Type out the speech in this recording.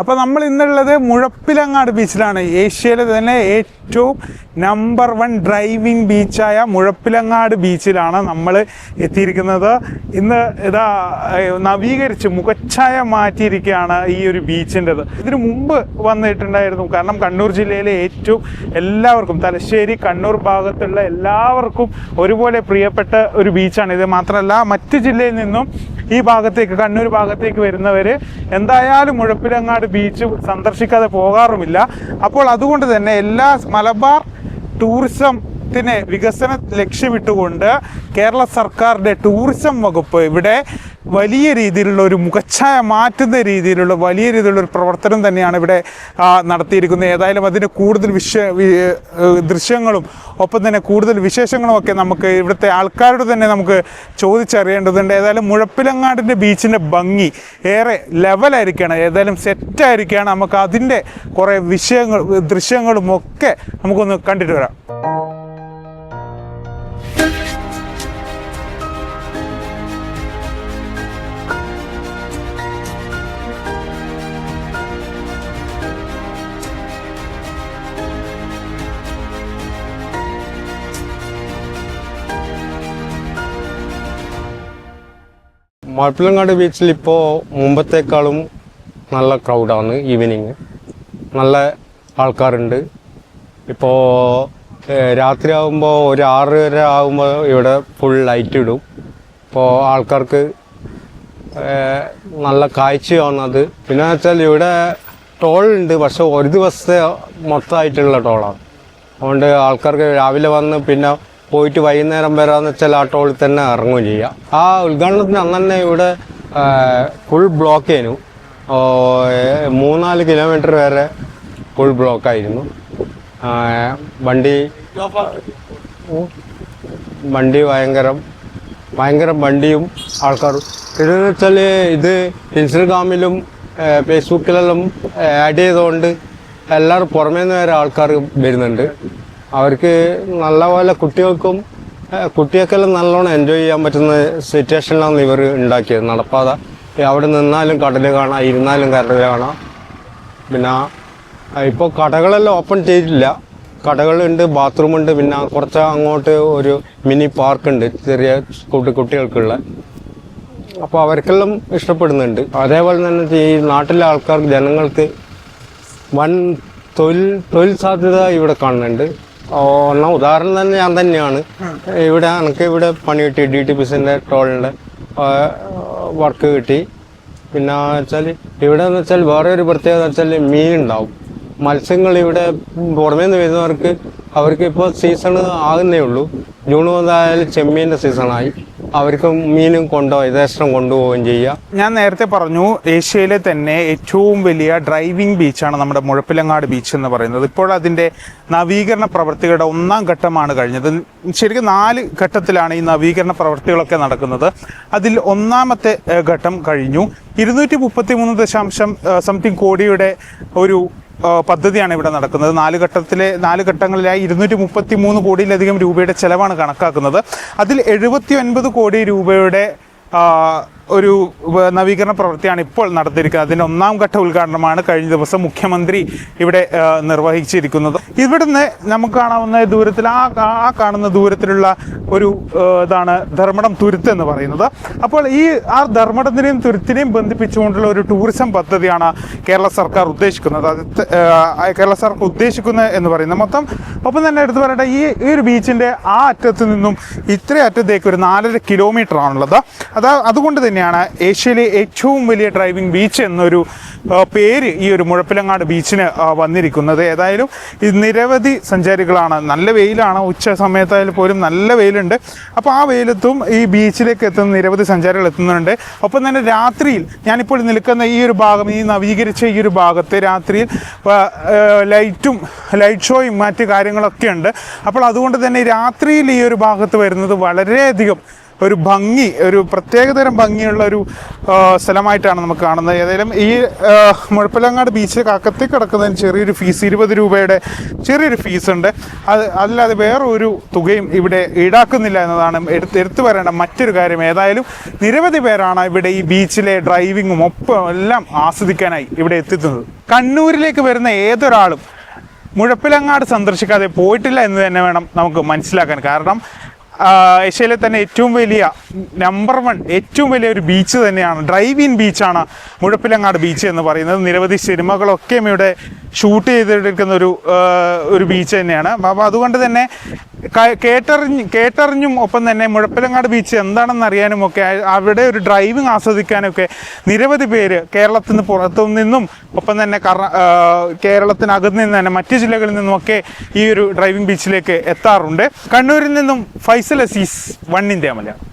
അപ്പോൾ നമ്മൾ ഇന്നുള്ളത് മുഴപ്പിലങ്ങാട് ബീച്ചിലാണ്. ഏഷ്യയിലെ തന്നെ ഏറ്റവും നമ്പർ വൺ ഡ്രൈവിംഗ് ബീച്ചായ മുഴപ്പിലങ്ങാട് ബീച്ചിലാണ് നമ്മൾ എത്തിയിരിക്കുന്നത്. ഇന്ന് ഇതാ നവീകരിച്ച് മുഖച്ഛായ മാറ്റിയിരിക്കുകയാണ് ഈ ഒരു ബീച്ചിന്റെത്. ഇതിനു മുമ്പ് വന്നിട്ടുണ്ടായിരുന്നു. കാരണം കണ്ണൂർ ജില്ലയിലെ ഏറ്റവും എല്ലാവർക്കും തലശ്ശേരി കണ്ണൂർ ഭാഗത്തുള്ള എല്ലാവർക്കും ഒരുപോലെ പ്രിയപ്പെട്ട ഒരു ബീച്ചാണ്. ഇത് മാത്രമല്ല മറ്റ് ജില്ലയിൽ നിന്നും ഈ ഭാഗത്തേക്ക് കണ്ണൂർ ഭാഗത്തേക്ക് വരുന്നവർ എന്തായാലും മുഴപ്പിലങ്ങാട് ബീച്ച് സന്ദർശിക്കാതെ പോകാറുമില്ല. അപ്പോൾ അതുകൊണ്ട് തന്നെ എല്ലാ മലബാർ ടൂറിസം ത്തിനെ വികസന ലക്ഷ്യമിട്ടുകൊണ്ട് കേരള സർക്കാരിന്റെ ടൂറിസം വകുപ്പ് ഇവിടെ വലിയ രീതിയിലുള്ള ഒരു മുഖച്ഛായ മാറ്റുന്ന രീതിയിലുള്ള വലിയ രീതിയിലുള്ള ഒരു പ്രവർത്തനം തന്നെയാണ് ഇവിടെ നടത്തിയിരിക്കുന്നത്. ഏതായാലും അതിന് കൂടുതൽ വിശ്വ ദൃശ്യങ്ങളും ഒപ്പം തന്നെ കൂടുതൽ വിശേഷങ്ങളും ഒക്കെ നമുക്ക് ഇവിടുത്തെ ആൾക്കാരോട് തന്നെ നമുക്ക് ചോദിച്ചറിയേണ്ടതുണ്ട്. ഏതായാലും മുഴപ്പിലങ്ങാടിന്റെ ബീച്ചിന്റെ ഭംഗി ഏറെ ലെവലായിരിക്കുകയാണ് ഏതായാലും സെറ്റായിരിക്കുകയാണ് നമുക്ക് അതിന്റെ കുറേ വിഷയങ്ങൾ ദൃശ്യങ്ങളും ഒക്കെ നമുക്കൊന്ന് കണ്ടിട്ട് വരാം. മഴപ്പിലങ്ങാട് ബീച്ചിൽ ഇപ്പോൾ മുമ്പത്തേക്കാളും നല്ല ക്രൗഡാണ് ഈവനിങ് നല്ല ആൾക്കാരുണ്ട്. ഇപ്പോൾ രാത്രി ആകുമ്പോൾ ഒരു ആറര ആകുമ്പോൾ ഇവിടെ ഫുൾ ലൈറ്റ് ഇടും. ഇപ്പോൾ ആൾക്കാർക്ക് നല്ല കാഴ്ചയാണ് അത്. പിന്നെ വെച്ചാൽ ഇവിടെ ടോൾ ഉണ്ട് പക്ഷെ ഒരു ദിവസത്തെ മൊത്തമായിട്ടുള്ള ടോളാണ് അതുകൊണ്ട് ആൾക്കാർക്ക് രാവിലെ വന്ന് പിന്നെ പോയിട്ട് വൈകുന്നേരം വരാന്ന് വെച്ചാൽ ആ ടോളിൽ തന്നെ ഇറങ്ങുകയും ചെയ്യാം. ആ ഉദ്ഘാടനത്തിന് തന്നെ ഇവിടെ ഫുൾ ബ്ലോക്ക് ചെയ്യുന്നു മൂന്നാൽ കിലോമീറ്റർ വരെ ഫുൾ ബ്ലോക്കായിരുന്നു വണ്ടി വണ്ടി ഭയങ്കരം ഭയങ്കര വണ്ടിയും ആൾക്കാരും. ഇതെന്ന് വെച്ചാൽ ഇത് ഇൻസ്റ്റഗ്രാമിലും ഫേസ്ബുക്കിലെല്ലാം ആഡ് ചെയ്തുകൊണ്ട് എല്ലാവരും പുറമേ നിന്ന് വരെ ആൾക്കാർ വരുന്നുണ്ട്. അവർക്ക് നല്ലപോലെ കുട്ടികൾക്കും കുട്ടികൾക്കെല്ലാം നല്ലോണം എൻജോയ് ചെയ്യാൻ പറ്റുന്ന സിറ്റുവേഷനിലാണ് ഇവർ ഉണ്ടാക്കിയത്. നടപ്പാത. അവിടെ നിന്നാലും കടൽ കാണാം ഇരുന്നാലും കടൽ കാണാം. പിന്നെ ഇപ്പോൾ കടകളെല്ലാം ഓപ്പൺ ചെയ്തിട്ടില്ല. കടകളുണ്ട് ബാത്റൂമുണ്ട് പിന്നെ കുറച്ച് അങ്ങോട്ട് ഒരു മിനി പാർക്ക് ഉണ്ട് ചെറിയ കുട്ടി കുട്ടികൾക്കുള്ള. അപ്പോൾ അവർക്കെല്ലാം ഇഷ്ടപ്പെടുന്നുണ്ട്. അതേപോലെ തന്നെ ഈ നാട്ടിലെ ആൾക്കാർക്ക് ജനങ്ങൾക്ക് വൻ തൊഴിൽ തൊഴിൽ സാധ്യത ഇവിടെ കാണുന്നുണ്ട്. ഒന്നാം ഉദാഹരണം തന്നെ ഞാൻ തന്നെയാണ്. ഇവിടെ എനിക്ക് ഇവിടെ പണി കിട്ടി ഡി ടി പിസിന്റെ ടോളിന്റെ വർക്ക് കിട്ടി. പിന്നെ വെച്ചാൽ ഇവിടെ എന്ന് വെച്ചാൽ വേറെ ഒരു പ്രത്യേകത വെച്ചാൽ മീൻ ഉണ്ടാവും. മത്സ്യങ്ങൾ ഇവിടെ പുറമേ നിന്ന് വരുന്നവർക്ക് അവർക്ക് ഇപ്പോൾ സീസൺ ആകുന്നേ ഉള്ളൂ. ജൂൺ മുതലായാലും ചെമ്മീന്റെ സീസണായി അവർക്ക് മീനും കൊണ്ടോ യഥേഷ്ടം കൊണ്ടുപോവുകയും ചെയ്യാം ഞാൻ നേരത്തെ പറഞ്ഞു ഏഷ്യയിലെ തന്നെ ഏറ്റവും വലിയ ഡ്രൈവിംഗ് ബീച്ചാണ് നമ്മുടെ മുഴപ്പിലങ്ങാട് ബീച്ച് എന്ന് പറയുന്നത്. ഇപ്പോൾ അതിന്റെ നവീകരണ പ്രവൃത്തികളുടെ ഒന്നാം ഘട്ടമാണ് കഴിഞ്ഞത്. ശരിക്കും നാല് ഘട്ടത്തിലാണ് ഈ നവീകരണ പ്രവൃത്തികളൊക്കെ നടക്കുന്നത്. അതിൽ ഒന്നാമത്തെ ഘട്ടം കഴിഞ്ഞു. ഇരുന്നൂറ്റി മുപ്പത്തി മൂന്ന് ദശാംശം സംതിങ് കോടിയുടെ ഒരു പദ്ധതിയാണ് ഇവിടെ നടക്കുന്നത്. നാല് ഘട്ടത്തിലെ നാല് ഘട്ടങ്ങളിലായി ഇരുന്നൂറ്റി മുപ്പത്തി മൂന്ന് കോടിയിലധികം രൂപയുടെ ചെലവാണ് കണക്കാക്കുന്നത്. അതിൽ എഴുപത്തി ഒൻപത് കോടി രൂപയുടെ ഒരു നവീകരണ പ്രവൃത്തിയാണ് ഇപ്പോൾ നടത്തിയിരിക്കുന്നത്. അതിന്റെ ഒന്നാം ഘട്ട ഉദ്ഘാടനമാണ് കഴിഞ്ഞ ദിവസം മുഖ്യമന്ത്രി ഇവിടെ നിർവഹിച്ചിരിക്കുന്നത്. ഇവിടുന്ന് നമുക്ക് കാണാവുന്ന ദൂരത്തിൽ ആ ആ കാണുന്ന ദൂരത്തിലുള്ള ഒരു ഇതാണ് ധർമ്മടം തുരുത്ത് എന്ന് പറയുന്നത്. അപ്പോൾ ഈ ആ ധർമ്മടത്തിനെയും തുരുത്തിനെയും ബന്ധിപ്പിച്ചുകൊണ്ടുള്ള ഒരു ടൂറിസം പദ്ധതിയാണ് കേരള സർക്കാർ ഉദ്ദേശിക്കുന്നത്. അത് കേരള സർക്കാർ ഉദ്ദേശിക്കുന്നത് എന്ന് പറയുന്നത്. മൊത്തം ഒപ്പം തന്നെ എടുത്തു പറയട്ടെ ഈ ഈ ഒരു ബീച്ചിന്റെ ആ അറ്റത്ത് നിന്നും ഇത്രയും അറ്റത്തേക്ക് ഒരു നാലര കിലോമീറ്റർ ആണുള്ളത് അതാ അതുകൊണ്ട് തന്നെയാണ് ഏഷ്യയിലെ ഏറ്റവും വലിയ ഡ്രൈവിംഗ് ബീച്ച് എന്നൊരു പേര് ഈ ഒരു മുഴപ്പിലങ്ങാട് ബീച്ചിന് വന്നിരിക്കുന്നത്. ഏതായാലും ഇത് നിരവധി സഞ്ചാരികളാണ്. നല്ല വെയിലാണ്. ഉച്ച സമയത്തായാലും പോലും നല്ല വെയിലുണ്ട്. അപ്പോൾ ആ വെയിലത്തും ഈ ബീച്ചിലേക്ക് എത്തുന്ന നിരവധി സഞ്ചാരികൾ എത്തുന്നുണ്ട്. ഒപ്പം തന്നെ രാത്രിയിൽ ഞാനിപ്പോൾ നിൽക്കുന്ന ഈ ഒരു ഭാഗം ഈ നവീകരിച്ച ഈ ഒരു ഭാഗത്ത് രാത്രിയിൽ ലൈറ്റും ലൈറ്റ് ഷോയും മറ്റ് കാര്യങ്ങളൊക്കെ ഉണ്ട്. അപ്പോൾ അതുകൊണ്ട് തന്നെ രാത്രിയിൽ ഈ ഒരു ഭാഗത്ത് വരുന്നത് വളരെയധികം ഒരു ഭംഗി ഒരു പ്രത്യേകതരം ഭംഗിയുള്ള ഒരു സ്ഥലമായിട്ടാണ് നമുക്ക് കാണുന്നത്. ഏതായാലും ഈ മുഴപ്പിലങ്ങാട് ബീച്ച് കാക്കത്തി കിടക്കുന്നതിന് ചെറിയൊരു ഫീസ് ഇരുപത് രൂപയുടെ ചെറിയൊരു ഫീസ് ഉണ്ട്. അത് അല്ലാതെ വേറൊരു തുകയും ഇവിടെ ഈടാക്കുന്നില്ല എന്നതാണ് എടുത്ത് എടുത്തു പറയേണ്ട മറ്റൊരു കാര്യം. ഏതായാലും നിരവധി പേരാണ് ഇവിടെ ഈ ബീച്ചിലെ ഡ്രൈവിങ്ങും ഒപ്പം എല്ലാം ആസ്വദിക്കാനായി ഇവിടെ എത്തിക്കുന്നത് കണ്ണൂരിലേക്ക് വരുന്ന ഏതൊരാളും മുഴപ്പിലങ്ങാട് സന്ദർശിക്കാതെ പോയിട്ടില്ല എന്ന് തന്നെ വേണം നമുക്ക് മനസ്സിലാക്കാൻ. കാരണം ഏഷ്യയിലെ തന്നെ ഏറ്റവും വലിയ നമ്പർ വൺ ഏറ്റവും വലിയ ഒരു ബീച്ച് തന്നെയാണ്. ഡ്രൈവ് ഇൻ ബീച്ചാണ് മുഴപ്പിലങ്ങാട് ബീച്ച് എന്ന് പറയുന്നത്. നിരവധി സിനിമകളൊക്കെ ഇവിടെ ഷൂട്ട് ചെയ്തെടുക്കുന്ന ഒരു ഒരു ബീച്ച് തന്നെയാണ്. അപ്പോൾ അതുകൊണ്ട് തന്നെ കേട്ടറിഞ്ഞ് കേട്ടറിഞ്ഞും ഒപ്പം തന്നെ മുഴപ്പിലങ്ങാട് ബീച്ച് എന്താണെന്ന് അറിയാനും ഒക്കെ അവിടെ ഒരു ഡ്രൈവിംഗ് ആസ്വദിക്കാനൊക്കെ നിരവധി പേര് കേരളത്തിൽ നിന്ന് പുറത്തു നിന്നും ഒപ്പം തന്നെ കേരളത്തിനകത്ത് നിന്ന് തന്നെ മറ്റ് ജില്ലകളിൽ നിന്നുമൊക്കെ ഈ ഒരു ഡ്രൈവിംഗ് ബീച്ചിലേക്ക് എത്താറുണ്ട്. കണ്ണൂരിൽ നിന്നും ഫൈസൽ അസീസ് വൺ ഇന്ത്യ മലയാളം.